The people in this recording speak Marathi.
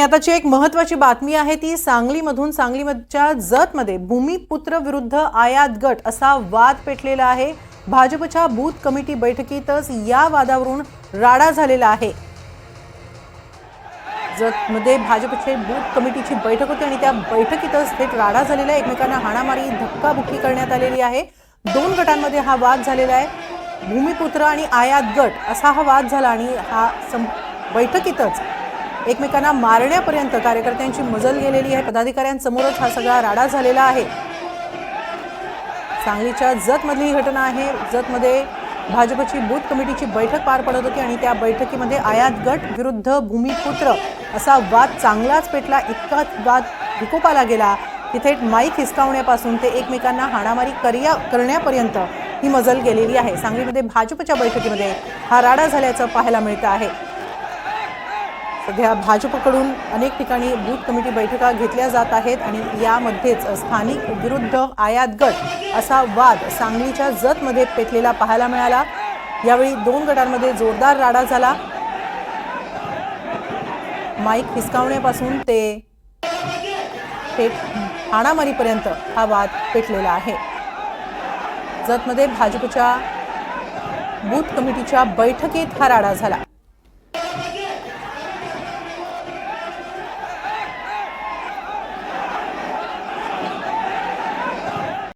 आणि आताची एक महत्वाची बातमी आहे ती सांगलीमधून सांगलीमधच्या जतमध्ये भूमिपुत्र विरुद्ध आयात गट असा वाद पेटलेला आहे. भाजपच्या बूथ कमिटी बैठकीतच या वादावरून राडा झालेला आहे. जतमध्ये भाजपचे बूथ कमिटीची बैठक होती आणि त्या बैठकीतच थेट राडा झालेला आहे. एकमेकांना हाणामारी धक्काबुक्की करण्यात आलेली आहे. दोन गटांमध्ये हा वाद झालेला आहे. भूमिपुत्र आणि आयात गट असा हा वाद झाला आणि हा सं बैठकीतच एकमेकांना मारण्यापर्यंत कार्यकर्त्यांची मजल गेलेली आहे. पदाधिकाऱ्यांसमोरच हा सगळा राडा झालेला आहे. सांगलीच्या जतमधली ही घटना आहे. जतमध्ये भाजपची बूथ कमिटीची बैठक पार पडत होती आणि त्या बैठकीमध्ये आयात गट विरुद्ध भूमिपुत्र असा वाद चांगलाच पेटला. इतका वाद विकोपाला गेला. की थेट माईक हिसकावण्यापासून ते एकमेकांना हाणामारी कर्या करण्यापर्यंत ही मजल गेलेली आहे. सांगलीमध्ये भाजपच्या बैठकीमध्ये हा राडा झाल्याचं पाहायला मिळतं आहे. सध्या भाजपकडून अनेक ठिकाणी बूथ कमिटी बैठका घेतल्या जात आहेत आणि यामध्येच स्थानिक विरुद्ध आयात गट असा वाद सांगलीच्या जतमध्ये पेटलेला पाहायला मिळाला. यावेळी दोन गटांमध्ये जोरदार राडा झाला. माईक हिसकावण्यापासून ते थेट हाणामारीपर्यंत हा वाद पेटलेला आहे. जतमध्ये भाजपच्या बूथ कमिटीच्या बैठकीत हा राडा झाला.